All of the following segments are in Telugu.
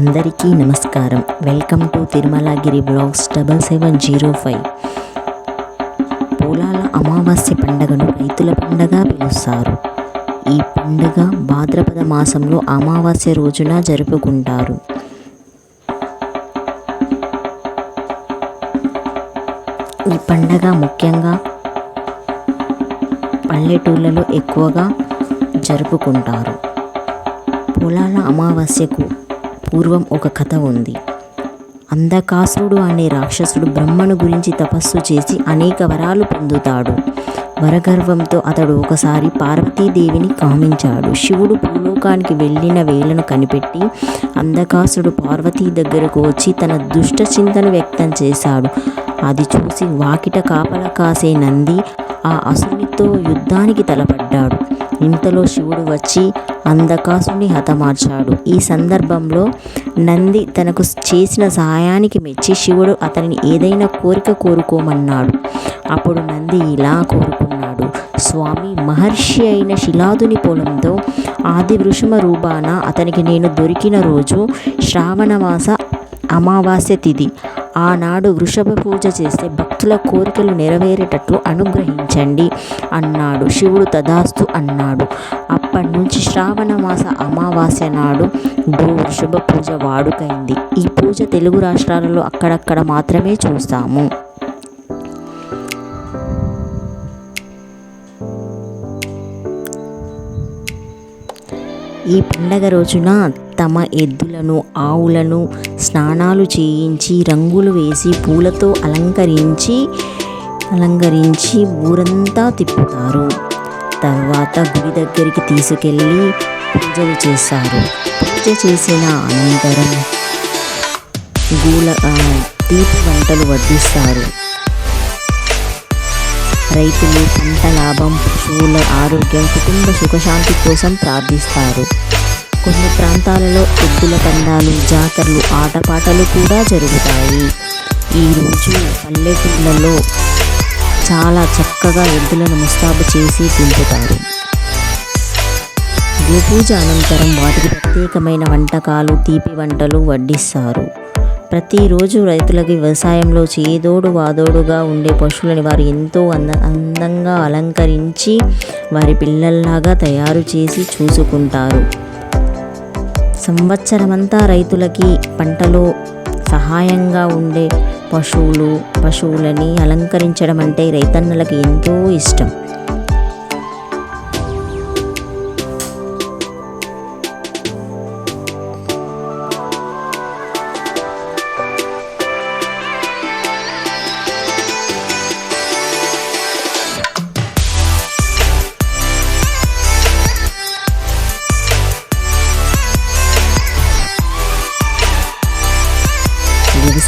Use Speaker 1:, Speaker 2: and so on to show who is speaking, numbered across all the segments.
Speaker 1: అందరికీ నమస్కారం. Welcome to Tirumalagiri vlogs double seven zero five. పొలాల అమావాస్య పండుగను రైతుల పండగ పిలుస్తారు. ఈ పండుగ భాద్రపద మాసంలో అమావాస్య రోజున జరుపుకుంటారు. ఈ పండగ ముఖ్యంగా పల్లెటూళ్ళలో ఎక్కువగా జరుపుకుంటారు. పొలాల అమావాస్యకు పూర్వం ఒక కథ ఉంది. అంధకాసురుడు అనే రాక్షసుడు బ్రహ్మను గురించి తపస్సు చేసి అనేక వరాలు పొందుతాడు. వరగర్వంతో అతడు ఒకసారి పార్వతీదేవిని కామించాడు. శివుడు భూలోకానికి వెళ్ళిన వేళను కనిపెట్టి అంధకాసుడు పార్వతీ దగ్గరకు వచ్చి తన దుష్ట చింతను వ్యక్తం చేశాడు. అది చూసి వాకిట కాపల కాసే నంది ఆ అసురునితో యుద్ధానికి తలపడ్డాడు. ఇంతలో శివుడు వచ్చి అందకాసుని హతమార్చాడు. ఈ సందర్భంలో నంది తనకు చేసిన సహాయానికి మెచ్చి శివుడు అతనిని ఏదైనా కోరిక కోరుకోమన్నాడు. అప్పుడు నంది ఇలా కోరుకున్నాడు. స్వామి మహర్షి అయిన శిలాదుని పొలంతో ఆది వృషమ రూపాన అతనికి నేను దొరికిన రోజు శ్రావణమాస అమావాస్య తిథి ఆనాడు వృషభ పూజ చేస్తే భక్తుల కోరికలు నెరవేరేటట్లు అనుగ్రహించండి అన్నాడు. శివుడు తదాస్తు అన్నాడు. అప్పటి నుంచి శ్రావణ మాస అమావాస్య నాడు గో వృషభ పూజ వాడుకైంది. ఈ పూజ తెలుగు రాష్ట్రాలలో అక్కడక్కడ మాత్రమే చూస్తాము. ఈ పండగ రోజున తమ ఎద్దులను ఆవులను స్నానాలు చేయించి రంగులు వేసి పూలతో అలంకరించి అలంకరించి ఊరంతా తిప్పుతారు. తర్వాత గుడి దగ్గరికి తీసుకెళ్ళి పూజలు చేస్తారు. పూజ చేసిన అనంతరం గూల తీపి వంటలు వడ్డిస్తారు. రైతులు పంట లాభం పశువుల ఆరోగ్యం కుటుంబ సుఖశాంతి కోసం ప్రార్థిస్తారు. కొన్ని ప్రాంతాలలో ఎద్దుల పందాలు జాతరలు ఆటపాటలు కూడా జరుగుతాయి. ఈరోజు పల్లెటూళ్ళలో చాలా చక్కగా ఎద్దులను ముస్తాబు చేసి దింపుతారు. గోపూజ అనంతరం వాటికి ప్రత్యేకమైన వంటకాలు తీపి వంటలు వడ్డిస్తారు. ప్రతిరోజు రైతులకి వ్యవసాయంలో చేదోడు వాదోడుగా ఉండే పశువులని వారు ఎంతో అంద అందంగా అలంకరించి వారి పిల్లల్లాగా తయారు చేసి చూసుకుంటారు. సంవత్సరమంతా రైతులకి పంటలో సహాయంగా ఉండే పశువులు పశువులని అలంకరించడం అంటే రైతన్నలకి ఎంతో ఇష్టం.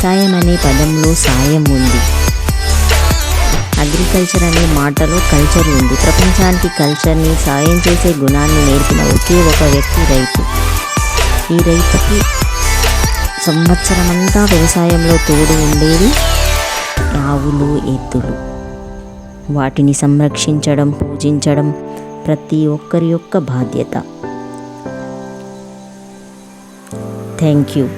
Speaker 1: వ్యవసాయం అనే పదంలో సాయం ఉంది. అగ్రికల్చర్ అనే మాటలో కల్చర్ ఉంది. ప్రపంచానికి కల్చర్ని సాయం చేసే గుణాన్ని నేర్పిన ఒకే ఒక వ్యక్తి రైతు. ఈ రైతుకి సంవత్సరమంతా వ్యవసాయంలో తోడు ఉండేది ఆవులు ఎద్దులు. వాటిని సంరక్షించడం పూజించడం ప్రతి ఒక్కరి యొక్క బాధ్యత. Thank you.